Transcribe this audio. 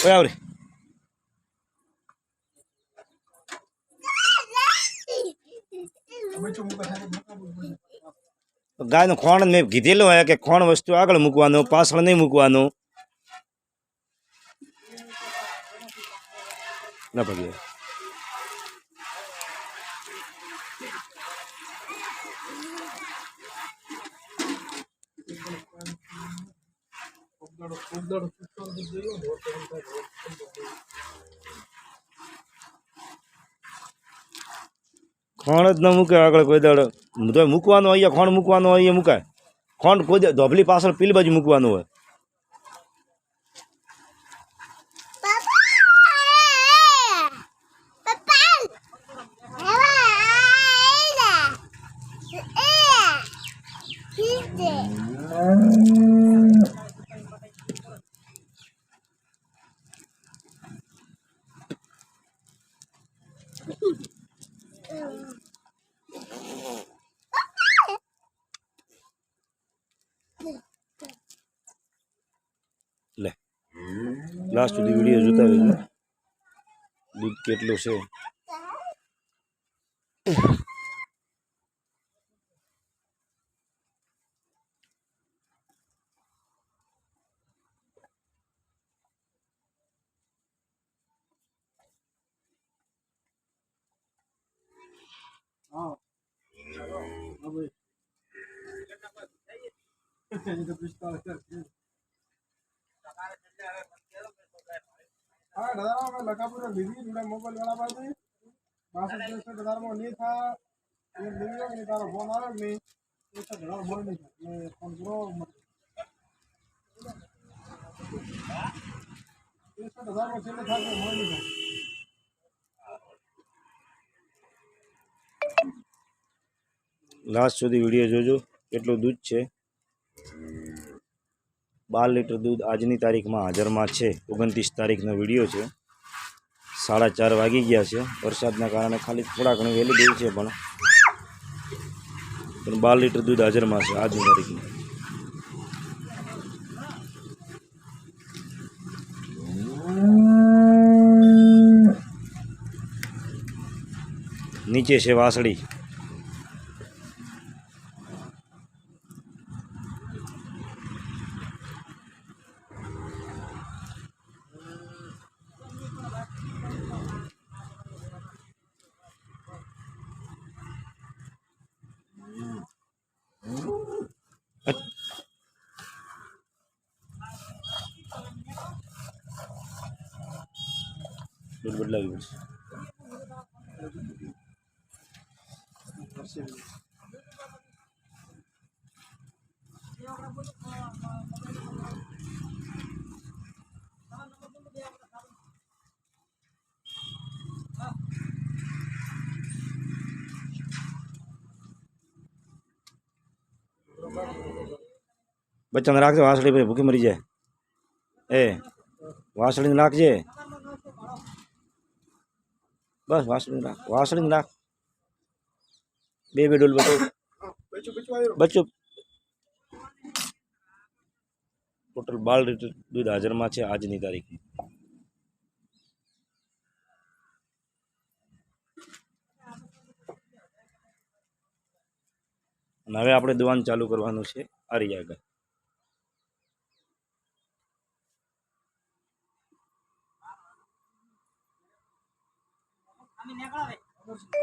ઓય આવરે ગાયનું ખોણ મેં કીધેલું હોય કે ખોણ વસ્તુ આગળ મૂકવાનું પાછળ નહીં મૂકવાનું. ના ભગી ખોણ જ ન મૂકે આગળ કોઈ દાડો. તો મૂકવાનું અહીંયા ખોણ મૂકવાનું અહીંયા મૂકાય. ખોણ કોઈ ધોબલી પાછળ પીલ બાજુ મૂકવાનું હોય. લે. લાસ્ટ સુધી વીડિયો જોતા રહેજો. દૂધ કેટલું છે? હા. દાદા અમે લકાપુર લીધી, જોડે મોબાઈલ વાળા પાસે. બાસઠ ત્રેસઠ નહીં નહીં તારો ફોન આવ્યો નહીં. ત્રેસઠ હજાર નહીં ફોન છેલ્લે થાય નહીં. લાસ્ટ સુધી વીડિયો જોજો કેટલું દૂધ છે. બાર લીટર દૂધ આજની તારીખમાં હાજરમાં છે. ઓગણત્રીસ તારીખનો વીડિયો છે. સાડા ચાર વાગી ગયા છે. વરસાદના કારણે ખાલી થોડા ઘણું વહેલી ગયું છે પણ. પણ બાર લીટર દૂધ હાજરમાં છે આજની તારીખમાં. નીચે છે વાસળી. At, Bulbul lagi mas. Terima kasih. બચ્ચાને રાખજો, વાસળી ભાઈ ભૂખી મરી જાય. એ, વાસળીને રાખજે. બસ, વાસળીને રાખ વાસળીને રાખ. બે બે ડોલ બચ્ચો બચ્ચો ટોટલ બાર લીટર દૂધ હાજરમાં છે આજની તારીખ. હવે આપણે દુવાન ચાલુ કરવાનું છે આરી આગળ